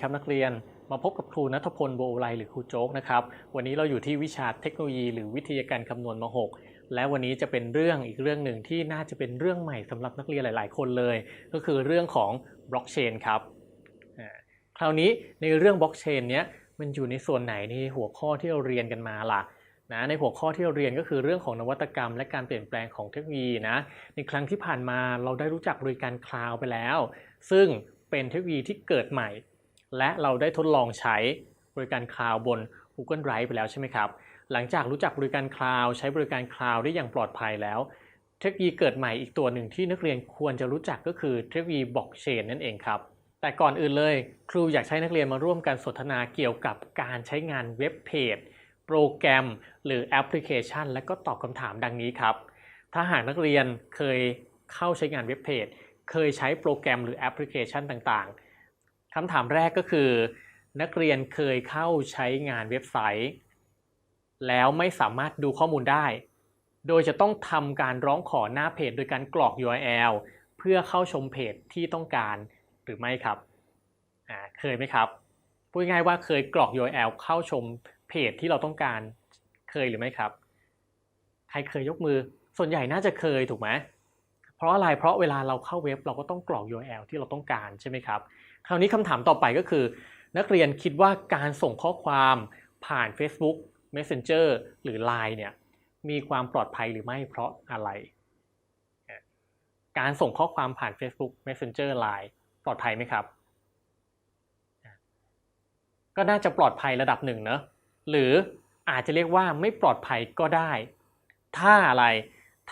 ครับนักเรียน มาพบกับครูนัทพลโบไลหรือครูโจ๊กนะครับ วันนี้เราอยู่ที่วิชาเทคโนโลยี หรือวิทยาการคำนวณม .6 และวันนี้จะเป็นเรื่องอีกเรื่องหนึ่งที่น่าจะเป็นเรื่องใหม่สำหรับนักเรียนหลาย ๆ คนเลย ก็คือเรื่องของบล็อกเชนครับคราวนี้ในเรื่องบล็อกเชนเนี้ยมันอยู่ในส่วนไหนในหัวข้อที่เราเรียนกันมาล่ะนะในหัวข้อที่เราเรียนก็คือเรื่องของนวัตกรรม และการเปลี่ยนแปลงของเทคโนโลยีนะในครั้งที่ผ่านมาเราได้รู้จักบริการคลาวด์ไปแล้ว ซึ่งเป็นเทคโนโลยีที่เกิดใหม่ และเราได้ทดลองใช้บริการคลาวด์บน Google Drive ไปแล้วใช่ไหมครับ หลังจากรู้จักบริการคลาวด์ใช้บริการคลาวด์ได้อย่างปลอดภัยแล้ว เทคโนโลยีเกิดใหม่อีกตัวหนึ่งที่นักเรียนควรจะรู้จักก็คือเทคโนโลยีบล็อกเชนนั่นเองครับ แต่ก่อนอื่นเลย ครูอยากให้นักเรียนมาร่วมกันสนทนาเกี่ยวกับการใช้งานเว็บเพจโปรแกรม หรือแอปพลิเคชัน และก็ตอบคำถามดังนี้ครับ ถ้าหากนักเรียนเคยเข้าใช้งานเว็บเพจเคยใช้โปรแกรมหรือแอปพลิเคชันต่างๆ คำถามแรกก็คือ นักเรียนเคยเข้าใช้งานเว็บไซต์ แล้วไม่สามารถดูข้อมูลได้ โดยจะต้องทำการร้องขอหน้าเพจโดยการกรอก URL เพื่อเข้าชมเพจที่ต้องการหรือไม่ครับอ่าเคยไหมครับพูดง่ายว่าเคยกรอก URL เข้าชมเพจที่เราต้องการเคยหรือไม่ครับ ใครเคยยกมือ ส่วนใหญ่น่าจะเคยถูกไหมเพราะอะไรเพราะเวลาเราเข้าเว็บเราก็ต้องกรอก URL ที่เราต้องการใช่ไหมครับ คราวนี้คำถามต่อไปก็คือ นักเรียนคิดว่าการส่งข้อความผ่าน Facebook Messenger หรือ Line เนี่ยมีความปลอดภัยหรือไม่เพราะอะไร การส่งข้อความผ่าน Facebook Messenger Line ปลอดภัยไหมครับ ก็น่าจะปลอดภัยระดับหนึ่งเนอะหรืออาจจะเรียกว่าไม่ปลอดภัยก็ได้ ถ้าอะไร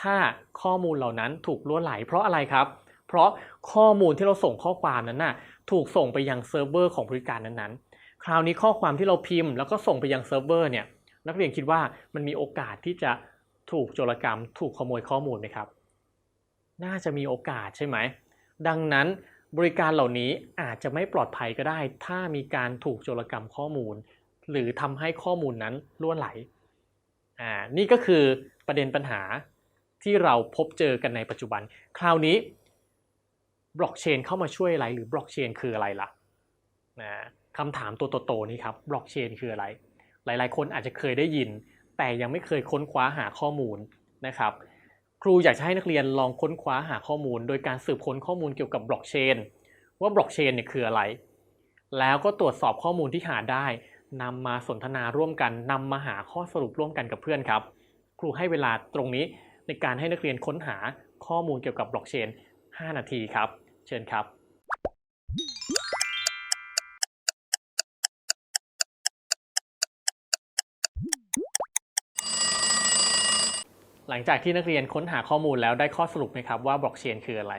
ถ้าข้อมูลเหล่านั้นถูกล่วนไหล เพราะอะไรครับ เพราะข้อมูลที่เราส่งข้อความนั้นน่ะ ถูกส่งไปยังเซิร์ฟเวอร์ของบริการนั้นๆ คราวนี้ข้อความที่เราพิมพ์ แล้วก็ส่งไปยังเซิร์ฟเวอร์เนี่ยนักเรียนคิดว่ามันมีโอกาสที่จะถูกโจรกรรม ถูกขโมยข้อมูลไหมครับ น่าจะมีโอกาสใช่ไหม ดังนั้นบริการเหล่านี้อาจจะไม่ปลอดภัยก็ได้ ถ้ามีการถูกโจรกรรมข้อมูล หรือทำให้ข้อมูลนั้นล่วนไหลอ่านี่ก็คือประเด็นปัญหาที่เราพบเจอกันในปัจจุบัน คราวนี้ บล็อกเชนเข้ามาช่วยอะไรหรือบล็อกเชนคืออะไรล่ะนะคำถามตัวโตๆนี่ครับบล็อกเชนคืออะไร หลายๆ คนอาจจะเคยได้ยิน แต่ยังไม่เคยค้นคว้าหาข้อมูลนะครับ ครูอยากจะให้นักเรียนลองค้นคว้าหาข้อมูล โดยการสืบค้นข้อมูลเกี่ยวกับบล็อกเชนว่าบล็อกเชนเนี่ยคืออะไร แล้วก็ตรวจสอบข้อมูลที่หาได้นำมาสนทนาร่วมกันนำมาหาข้อสรุปร่วมกันกับเพื่อนครับ ครูให้เวลาตรงนี้ในการให้นักเรียนค้นหาข้อมูลเกี่ยวกับบล็อกเชน5 นาทีครับ เชิญครับ หลังจากที่นักเรียนค้นหาข้อมูลแล้วได้ข้อสรุปไหมครับว่าบล็อกเชนคืออะไร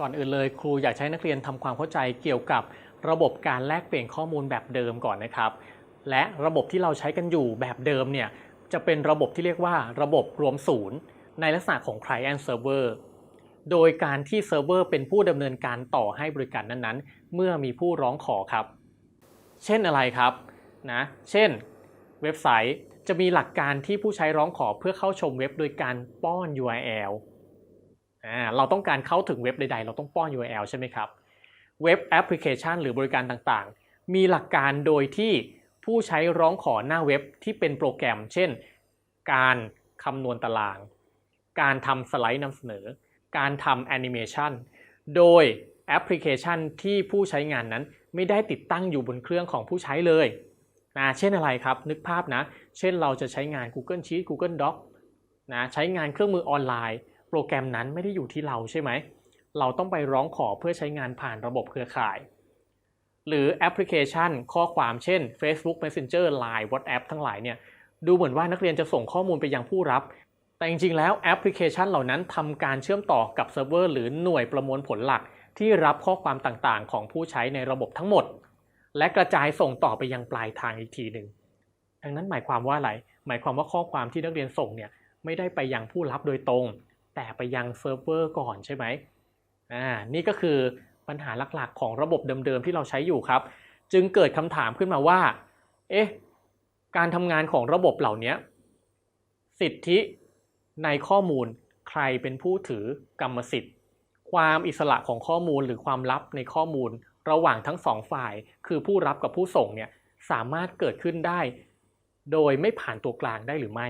ก่อนอื่นเลยครูอยากให้นักเรียนทำความเข้าใจเกี่ยวกับระบบการแลกเปลี่ยนข้อมูลแบบเดิมก่อนนะครับ และระบบที่เราใช้กันอยู่แบบเดิมเนี่ยจะเป็นระบบที่เรียกว่าระบบรวมศูนย์ในลักษณะของ Client Server โดยการที่เซิร์ฟเวอร์เป็นผู้ดำเนินการต่อให้บริการนั้นๆ เมื่อมีผู้ร้องขอครับ เช่นอะไรครับนะเช่น เว็บไซต์จะมีหลักการที่ผู้ใช้ร้องขอเพื่อเข้าชมเว็บโดยการป้อน URL อ่าเราต้องการเข้าถึงเว็บใดๆ เราต้องป้อน URL ใช่ไหมครับ เว็บแอปพลิเคชันหรือบริการต่างๆ มีหลักการโดยที่ผู้ใช้ร้องขอหน้าเว็บที่เป็นโปรแกรม เช่น การคำนวณตาราง การทำสไลด์นำเสนอ การทำแอนิเมชันโดยแอปพลิเคชันที่ผู้ใช้งานนั้นไม่ได้ติดตั้งอยู่บนเครื่องของผู้ใช้เลยนะเช่นอะไรครับ นึกภาพนะ เช่นเราจะใช้งาน Google Sheet Google Doc นะใช้งานเครื่องมือออนไลน์ โปรแกรมนั้นไม่ได้อยู่ที่เราใช่ไหม เราต้องไปร้องขอเพื่อใช้งานผ่านระบบเครือข่าย หรือแอปพลิเคชัน ข้อความเช่น Facebook Messenger Line WhatsApp ทั้งหลายเนี่ยดูเหมือนว่านักเรียนจะส่งข้อมูลไปยังผู้รับ แต่จริงๆ แล้วแอปพลิเคชันเหล่านั้นทำการเชื่อมต่อกับเซิร์ฟเวอร์หรือหน่วยประมวลผลหลัก ที่รับข้อความต่างๆ ของผู้ใช้ในระบบทั้งหมด และกระจายส่งต่อไปยังปลายทางอีกทีหนึ่งดังนั้นหมายความว่าอะไรหมายความว่าข้อความที่นักเรียนส่งเนี่ยไม่ได้ไปยังผู้รับโดยตรง แต่ไปยังเซิร์ฟเวอร์ก่อนใช่ไหมอ่านี่ก็คือปัญหาหลักๆ ของระบบเดิมๆ ที่เราใช้อยู่ครับ จึงเกิดคำถามขึ้นมาว่า เอ๊ะ การทำงานของระบบเหล่านี้สิทธิ ในข้อมูลใครเป็นผู้ถือกรรมสิทธิ์ ความอิสระของข้อมูลหรือความลับในข้อมูล ระหว่างทั้งสองฝ่าย คือผู้รับกับผู้ส่งเนี่ยสามารถเกิดขึ้นได้ โดยไม่ผ่านตัวกลางได้หรือไม่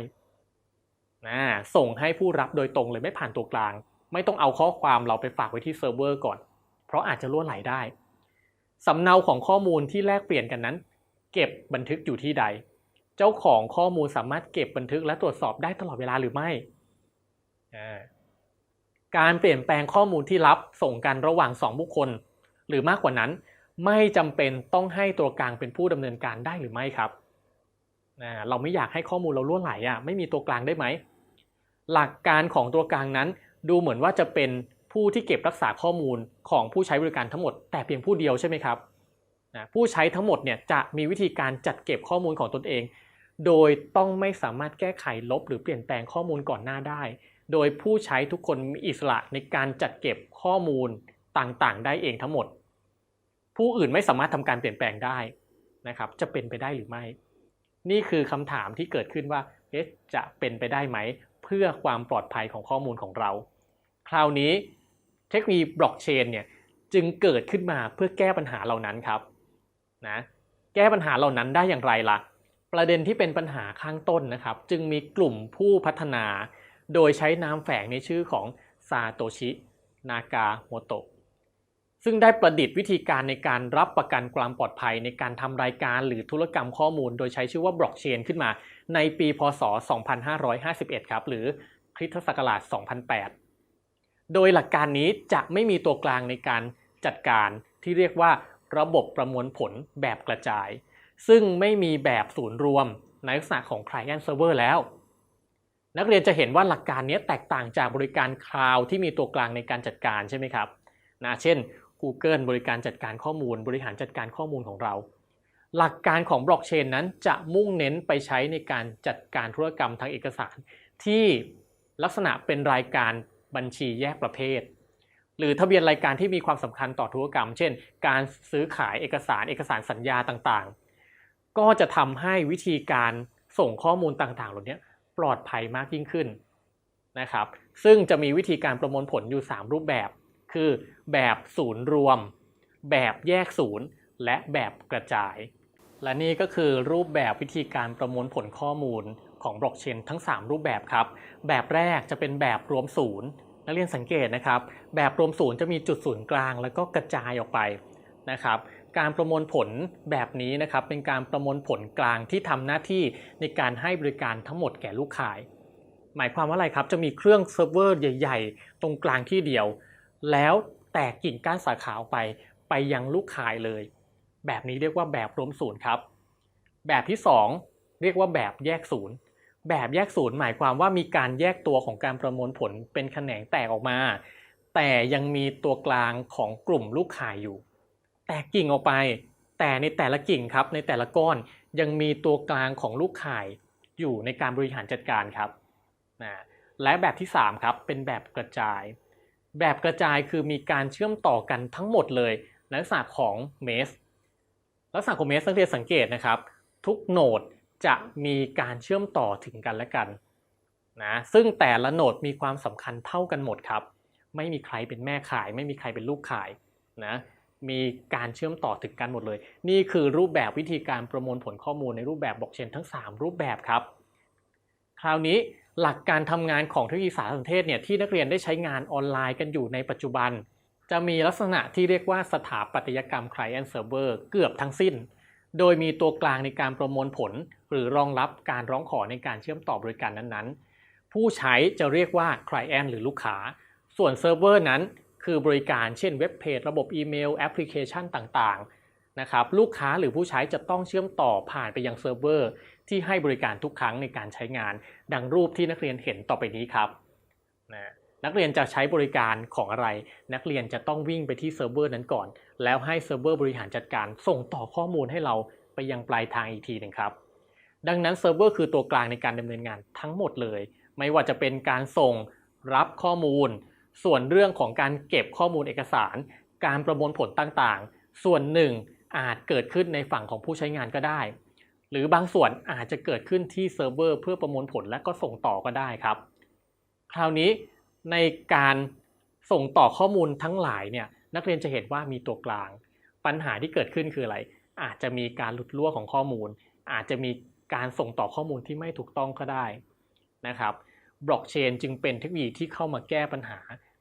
นะส่งให้ผู้รับโดยตรงเลยไม่ผ่านตัวกลาง ไม่ต้องเอาข้อความเราไปฝากไว้ที่เซิร์ฟเวอร์ก่อน เพราะอาจจะล่วไหลได้สำเนาของข้อมูลที่แลกเปลี่ยนกันนั้น เก็บบันทึกอยู่ที่ใด เจ้าของข้อมูลสามารถเก็บบันทึกและตรวจสอบได้ตลอดเวลาหรือไม่ การเปลี่ยนแปลงข้อมูลที่รับส่งกันระหว่างสองบุคคล หรือมากกว่านั้น ไม่จำเป็นต้องให้ตัวกลางเป็นผู้ดำเนินการได้หรือไม่ครับเราไม่อยากให้ข้อมูลเราล่วไหลอะไม่มีตัวกลางได้ไหมหลักการของตัวกลางนั้น ดูเหมือนว่าจะเป็นผู้ที่เก็บรักษาข้อมูลของผู้ใช้บริการทั้งหมด แต่เพียงผู้เดียวใช่ไหมครับนะผู้ใช้ทั้งหมดเนี่ยจะมีวิธีการจัดเก็บข้อมูลของตนเอง โดยต้องไม่สามารถแก้ไขลบหรือเปลี่ยนแปลงข้อมูลก่อนหน้าได้ โดยผู้ใช้ทุกคนมีอิสระในการจัดเก็บข้อมูลต่างๆ ได้เองทั้งหมด ผู้อื่นไม่สามารถทำการเปลี่ยนแปลงได้นะครับ จะเป็นไปได้หรือไม่ นี่คือคำถามที่เกิดขึ้นว่าเอ๊ะจะเป็นไปได้ไหม เพื่อความปลอดภัยของข้อมูลของเรา คราวนี้เทคโนโลยีบล็อกเชนเนี่ยจึงเกิดขึ้นมาเพื่อแก้ปัญหาเหล่านั้นครับนะแก้ปัญหาเหล่านั้นได้อย่างไรล่ะ ประเด็นที่เป็นปัญหาข้างต้นนะครับ จึงมีกลุ่มผู้พัฒนา โดยใช้นามแฝงในชื่อของซาโตชิ นากาโมโตะ ซึ่งได้ประดิษฐ์วิธีการในการรับประกันความปลอดภัยในการทำรายการหรือธุรกรรมข้อมูล โดยใช้ชื่อว่าบล็อกเชนขึ้นมาในปี พศ 2551 ครับ หรือคริสตศักราช 2008 โดยหลักการนี้จะไม่มีตัวกลางในการจัดการที่เรียกว่าระบบประมวลผลแบบกระจาย ซึ่งไม่มีแบบศูนย์รวมในลักษณะของ Client Server แล้ว นักเรียนจะเห็นว่าหลักการนี้แตกต่างจากบริการคลาวที่มีตัวกลางในการจัดการใช่ไหมครับนะเช่น Google บริการจัดการข้อมูล บริหารจัดการข้อมูลของเรา หลักการของบล็อกเชนนั้นจะมุ่งเน้นไปใช้ในการจัดการธุรกรรมทางเอกสาร ที่ลักษณะเป็นรายการบัญชีแยกประเภท หรือทะเบียนรายการที่มีความสำคัญต่อธุรกรรม เช่น การซื้อขายเอกสารเอกสารสัญญาต่างๆ ก็จะทำให้วิธีการส่งข้อมูลต่างๆเหล่านี้ ปลอดภัยมากยิ่งขึ้นนะครับ ซึ่งจะมีวิธีการประมวลผลอยู่ 3 รูปแบบ คือแบบศูนย์รวม แบบแยกศูนย์ และแบบกระจาย และนี่ก็คือรูปแบบวิธีการประมวลผลข้อมูลของบล็อกเชนทั้ง 3 รูปแบบครับ แบบแรกจะเป็นแบบรวมศูนย์นักเรียนสังเกตนะครับ แบบรวมศูนย์จะมีจุดศูนย์กลาง แล้วก็กระจายออกไปนะครับ การประมวลผลแบบนี้นะครับเป็นการประมวลผลกลางที่ทำหน้าที่ในการให้บริการทั้งหมดแก่ลูกค้าหมายความว่าอะไรครับจะมีเครื่องเซิร์ฟเวอร์ใหญ่ ๆ ตรงกลางที่เดียว แล้วแตกกิ่งก้านสาขาออกไปไปยังลูกค้าเลย แบบนี้เรียกว่าแบบรวมศูนย์ครับ แบบที่ 2 เรียกว่าแบบแยกศูนย์แบบแยกศูนย์หมายความว่ามีการแยกตัวของการประมวลผลเป็นแขนงแตกออกมา แต่ยังมีตัวกลางของกลุ่มลูกข่าอยู่ แตกกิ่งออกไป แต่ในแต่ละกิ่งครับในแต่ละก้อนยังมีตัวกลางของลูกข่ายอยู่ในการบริหารจัดการครับนะและแบบที่3ครับเป็นแบบกระจาย แบบกระจายคือมีการเชื่อมต่อกันทั้งหมดเลยลักษณะของเมสลักษณะของเมสนักเรียนสังเกตนะครับ ทุกโหนดจะมีการเชื่อมต่อถึงกันและกันนะซึ่งแต่ละโหนดมีความสำคัญเท่ากันหมดครับ ไม่มีใครเป็นแม่ขาย ไม่มีใครเป็นลูกขายนะ มีการเชื่อมต่อถึงกันหมดเลย นี่คือรูปแบบวิธีการประมวลผลข้อมูลในรูปแบบบล็อกเชนทั้ง 3 รูปแบบครับ คราวนี้หลักการทำงานของเทคโนโลยีสารสนเทศเนี่ยที่นักเรียนได้ใช้งานออนไลน์กันอยู่ในปัจจุบัน จะมีลักษณะที่เรียกว่าสถาปัตยกรรม Client Server เกือบทั้งสิ้น โดยมีตัวกลางในการประมวลผล หรือรองรับการร้องขอในการเชื่อมต่อบริการนั้นๆ ผู้ใช้จะเรียกว่า Client หรือลูกค้า ส่วนเซิร์ฟเวอร์นั้น คือบริการเช่นเว็บเพจระบบอีเมลแอปพลิเคชันต่างๆนะครับลูกค้าหรือผู้ใช้จะต้องเชื่อมต่อผ่านไปยังเซิร์ฟเวอร์ที่ให้บริการทุกครั้งในการใช้งาน ดังรูปที่นักเรียนเห็นต่อไปนี้ครับนะนักเรียนจะใช้บริการของอะไร นักเรียนจะต้องวิ่งไปที่เซิร์ฟเวอร์นั้นก่อน แล้วให้เซิร์ฟเวอร์บริหารจัดการ ส่งต่อข้อมูลให้เราไปยังปลายทางอีกทีหนึ่งครับ ดังนั้นเซิร์ฟเวอร์คือตัวกลางในการดำเนินงานทั้งหมดเลย ไม่ว่าจะเป็นการส่งรับข้อมูล ส่วนเรื่องของการเก็บข้อมูลเอกสาร การประมวลผลต่างๆ ส่วนหนึ่งอาจเกิดขึ้นในฝั่งของผู้ใช้งานก็ได้ หรือบางส่วนอาจจะเกิดขึ้นที่เซิร์ฟเวอร์เพื่อประมวลผลและก็ส่งต่อก็ได้ครับ คราวนี้ในการส่งต่อข้อมูลทั้งหลายเนี่ยนักเรียนจะเห็นว่ามีตัวกลาง ปัญหาที่เกิดขึ้นคืออะไร อาจจะมีการหลุดรั่วของข้อมูล อาจจะมีการส่งต่อข้อมูลที่ไม่ถูกต้องก็ได้นะครับ บล็อกเชนจึงเป็นเทคโนโลยีที่เข้ามาแก้ปัญหา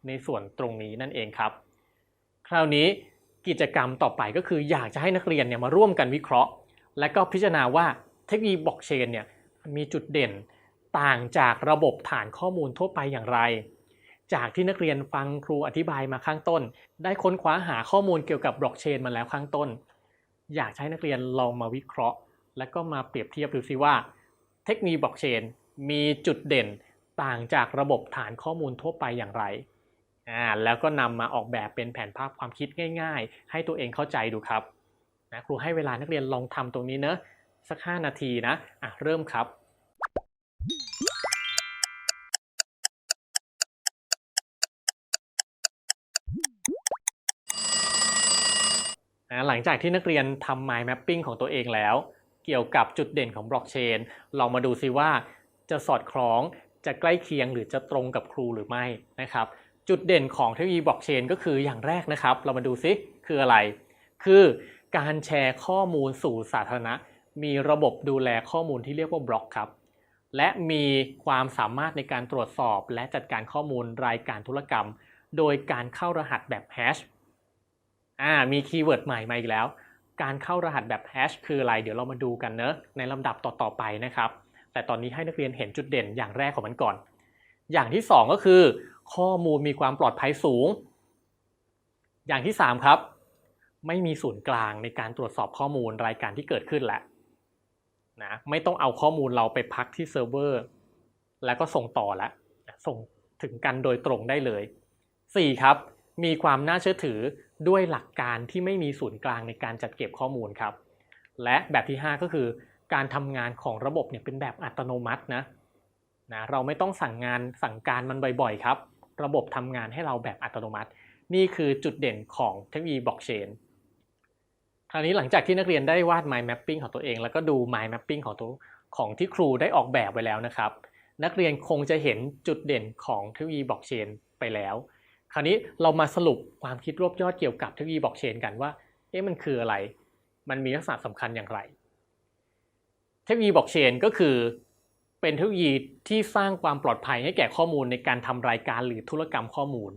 ในส่วนตรงนี้นั่นเองครับ คราวนี้กิจกรรมต่อไปก็คืออยากจะให้นักเรียนเนี่ยมาร่วมกันวิเคราะห์ และก็พิจารณาว่าเทคโนโลยีบล็อกเชนเนี่ยมีจุดเด่นต่างจากระบบฐานข้อมูลทั่วไปอย่างไร จากที่นักเรียนฟังครูอธิบายมาข้างต้น ได้ค้นคว้าหาข้อมูลเกี่ยวกับบล็อกเชนมาแล้วข้างต้น อยากให้นักเรียนลองมาวิเคราะห์ และก็มาเปรียบเทียบดูซิว่า เทคโนโลยีบล็อกเชนมีจุดเด่น ต่างจากระบบฐานข้อมูลทั่วไปอย่างไรอ่าแล้วก็นำมาออกแบบเป็นแผนภาพความคิดง่าย ๆ ให้ตัวเองเข้าใจดูครับนะครูให้เวลานักเรียนลองทำตรงนี้เนอะสัก 5 นาทีนะอะเริ่มครับนะหลังจากที่นักเรียนทำ mind mapping ของตัวเองแล้ว เกี่ยวกับจุดเด่นของบล็อกเชนลองมาดูซิว่าจะสอดคล้อง จะใกล้เคียงหรือจะตรงกับครูหรือไม่นะครับ จุดเด่นของเทคโนโลยีบล็อกเชนก็คืออย่างแรกนะครับ เรามาดูซิคืออะไร คือการแชร์ข้อมูลสู่สาธารณะ มีระบบดูแลข้อมูลที่เรียกว่าบล็อกครับ และมีความสามารถในการตรวจสอบ และจัดการข้อมูลรายการธุรกรรม โดยการเข้ารหัสแบบแฮชอ่ามีคีย์เวิร์ดใหม่มาอีกแล้ว การเข้ารหัสแบบแฮชคืออะไร เดี๋ยวเรามาดูกันเนอะในลำดับต่อๆไปนะครับ แต่ตอนนี้ให้นักเรียนเห็นจุดเด่นอย่างแรกของมันก่อน อย่างที่ 2 ก็คือ ข้อมูลมีความปลอดภัยสูง อย่างที่ 3 ครับ ไม่มีศูนย์กลางในการตรวจสอบข้อมูลรายการที่เกิดขึ้นแหละนะไม่ต้องเอาข้อมูลเราไปพักที่เซิร์ฟเวอร์แล้วก็ส่งต่อแล้วส่งถึงกันโดยตรงได้เลย 4. ครับ มีความน่าเชื่อถือด้วยหลักการที่ไม่มีศูนย์กลางในการจัดเก็บข้อมูลครับ และแบบที่ 5 ก็คือ การทำงานของระบบเนี่ยเป็นแบบอัตโนมัตินะนะเราไม่ต้องสั่งงานสั่งการมันบ่อยๆครับ ระบบทำงานให้เราแบบอัตโนมัติ นี่คือจุดเด่นของเทคโนโลยีบล็อกเชนคราวนี้หลังจากที่นักเรียนได้วาด mind mapping ของตัวเอง แล้วก็ดู mind mapping ของตัวของที่ครูได้ออกแบบไว้แล้วนะครับ นักเรียนคงจะเห็นจุดเด่นของเทคโนโลยีบล็อกเชนไปแล้ว คราวนี้เรามาสรุปความคิดรวบยอดเกี่ยวกับเทคโนโลยีบล็อกเชนกันว่าเอ๊ะมันคืออะไร มันมีลักษณะสำคัญอย่างไร ทคโนโลยีบล็อกเชนก็คือเป็นเทคโนโลยีที่สร้างความปลอดภัยให้แก่ข้อมูลในการทำรายการหรือธุรกรรมข้อมูล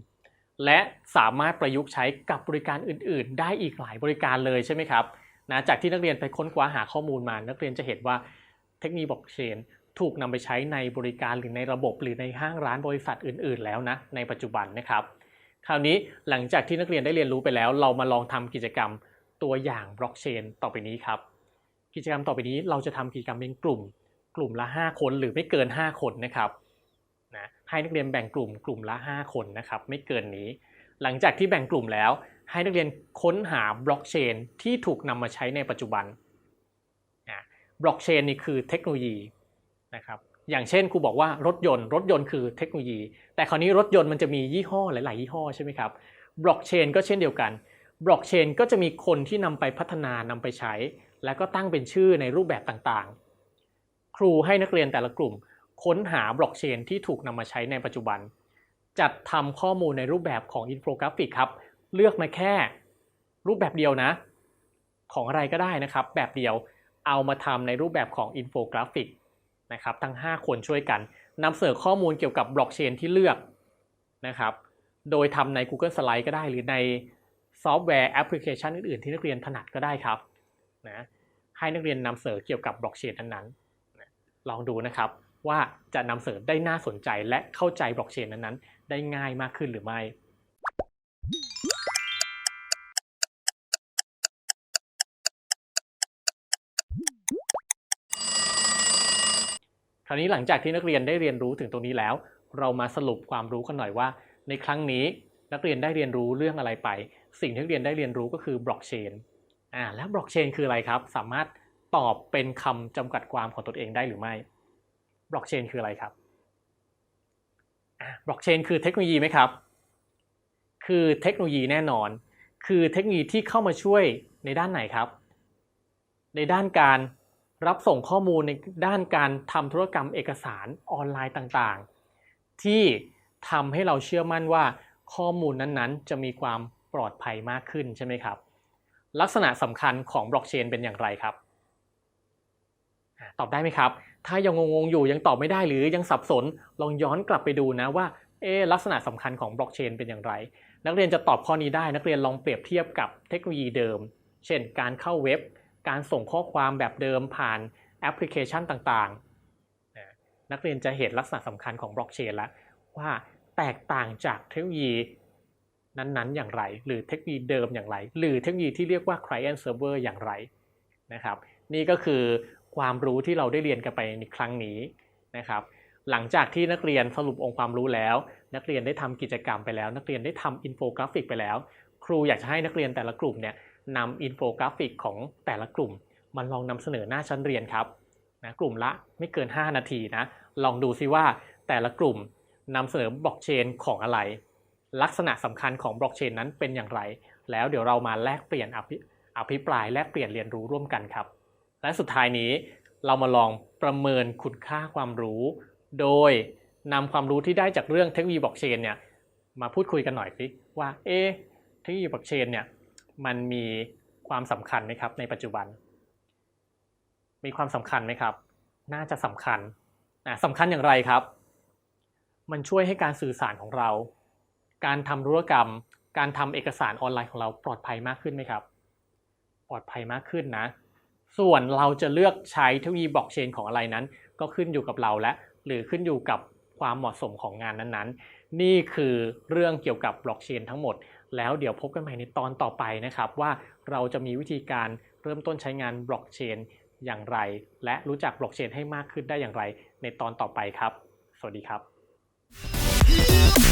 และสามารถประยุกต์ใช้กับบริการอื่น ๆ ได้อีกหลายบริการเลยใช่ไหมครับนะจากที่นักเรียนไปค้นคว้าหาข้อมูลมา นักเรียนจะเห็นว่าเทคโนโลยีบล็อกเชนถูกนำไปใช้ในบริการหรือในระบบหรือในห้างร้านบริษัทอื่น ๆ แล้วนะในปัจจุบันนะครับ คราวนี้หลังจากที่นักเรียนได้เรียนรู้ไปแล้ว เรามาลองทำกิจกรรมตัวอย่างบล็อกเชนต่อไปนี้ครับ กิจกรรมต่อไปนี้เราจะทำกิจกรรมเป็นกลุ่ม กลุ่มละ 5 คนหรือไม่เกิน 5 คนนะครับนะให้นักเรียนแบ่งกลุ่มกลุ่มละ 5 คนนะครับ ไม่เกินนี้ หลังจากที่แบ่งกลุ่มแล้ว ให้นักเรียนค้นหาบล็อกเชนที่ถูกนำมาใช้ในปัจจุบันนะบล็อกเชนนี่คือเทคโนโลยีนะครับอย่างเช่นครูบอกว่ารถยนต์ รถยนต์คือเทคโนโลยี แต่คราวนี้รถยนต์มันจะมียี่ห้อหลาย ๆ ยี่ห้อใช่ไหมครับบล็อกเชนก็เช่นเดียวกันบล็อกเชนก็จะมีคนที่นำไปพัฒนานำไปใช้ แล้วก็ตั้งเป็นชื่อในรูปแบบต่างๆ ครูให้นักเรียนแต่ละกลุ่ม ค้นหาบล็อกเชนที่ถูกนำมาใช้ในปัจจุบัน จัดทำข้อมูลในรูปแบบของอินโฟกราฟิกครับ เลือกมาแค่รูปแบบเดียวนะ ของอะไรก็ได้นะครับ แบบเดียวเอามาทำในรูปแบบของอินโฟกราฟิกนะครับทั้ง 5 คนช่วยกันนำเสนอข้อมูลเกี่ยวกับบล็อกเชนที่เลือกนะครับโดยทำใน Google Slide ก็ได้หรือในซอฟต์แวร์แอปพลิเคชันอื่นๆ ที่นักเรียนถนัดก็ได้ครับ นะให้นักเรียนนำเสนอเกี่ยวกับบล็อกเชนนั้นๆนลองดูนะครับว่าจะนำเสนอได้น่าสนใจและเข้าใจบล็อกเชนนั้นๆ ได้ง่ายมากขึ้นหรือไม่ คราวนี้หลังจากที่นักเรียนได้เรียนรู้ถึงตรงนี้แล้ว เรามาสรุปความรู้กันหน่อยว่า ในครั้งนี้นักเรียนได้เรียนรู้เรื่องอะไรไป สิ่งที่นักเรียนได้เรียนรู้ก็คือบล็อกเชน อ่าแล้วบล็อกเชนคืออะไรครับ สามารถตอบเป็นคำจำกัดความของตนเองได้หรือไม่บล็อกเชนคืออะไรครับบล็อกเชนคือเทคโนโลยีไหมครับ คือเทคโนโลยีแน่นอน คือเทคโนโลยีที่เข้ามาช่วยในด้านไหนครับ ในด้านการรับส่งข้อมูลในด้านการทำธุรกรรมเอกสารออนไลน์ต่างๆ ที่ทำให้เราเชื่อมั่นว่าข้อมูลนั้นๆ จะมีความปลอดภัยมากขึ้นใช่ไหมครับ ลักษณะสำคัญของบล็อกเชนเป็นอย่างไรครับตอบได้ไหมครับ ถ้ายังงงๆอยู่ยังตอบไม่ได้หรือยังสับสนลองย้อนกลับไปดูนะว่าเอลักษณะสำคัญของบล็อกเชนเป็นอย่างไร นักเรียนจะตอบข้อนี้ได้ นักเรียนลองเปรียบเทียบกับเทคโนโลยีเดิม เช่น การเข้าเว็บ การส่งข้อความแบบเดิมผ่านแอปพลิเคชันต่างๆนะนักเรียนจะเห็นลักษณะสำคัญของบล็อกเชนแล้วว่าแตกต่างจากเทคโนโลยี นั้นๆ อย่างไร หรือเทคโนโลยีเดิมอย่างไร หรือเทคโนโลยีที่เรียกว่า client server อย่างไรนะครับ นี่ก็คือความรู้ที่เราได้เรียนกันไปในครั้งนี้นะครับ หลังจากที่นักเรียนสรุปองค์ความรู้แล้ว นักเรียนได้ทำกิจกรรมไปแล้ว นักเรียนได้ทำอินโฟกราฟิกไปแล้ว ครูอยากจะให้นักเรียนแต่ละกลุ่มเนี่ยนำอินโฟกราฟิกของแต่ละกลุ่มมาลองนำเสนอหน้าชั้นเรียนครับนะกลุ่มละไม่เกิน 5 นาทีนะลองดูซิว่าแต่ละกลุ่มนำเสนอบล็อกเชนของอะไร ลักษณะสำคัญของบล็อกเชนนั้นเป็นอย่างไร แล้วเดี๋ยวเรามาแลกเปลี่ยนอภิอภิปรายแลกเปลี่ยนเรียนรู้ร่วมกันครับ และสุดท้ายนี้เรามาลองประเมินคุณค่าความรู้ โดยนำความรู้ที่ได้จากเรื่องเทคโนโลยีบล็อกเชนเนี่ยมาพูดคุยกันหน่อยสิว่าเอ๊เทคโนโลยีบล็อกเชนเนี่ยมันมีความสำคัญไหมครับในปัจจุบัน มีความสำคัญไหมครับ น่าจะสำคัญนะสำคัญอย่างไรครับ มันช่วยให้การสื่อสารของเรา การทำธุรกรรม การทำเอกสารออนไลน์ของเราปลอดภัยมากขึ้นไหมครับ ปลอดภัยมากขึ้นนะ ส่วนเราจะเลือกใช้เทคโนโลยีบล็อกเชนของอะไรนั้น ก็ขึ้นอยู่กับเราและ หรือขึ้นอยู่กับความเหมาะสมของงานนั้นๆ นี่คือเรื่องเกี่ยวกับบล็อกเชนทั้งหมด แล้วเดี๋ยวพบกันใหม่ในตอนต่อไปนะครับ ว่าเราจะมีวิธีการเริ่มต้นใช้งานบล็อกเชนอย่างไร และรู้จักบล็อกเชนให้มากขึ้นได้อย่างไรในตอนต่อไปครับ สวัสดีครับ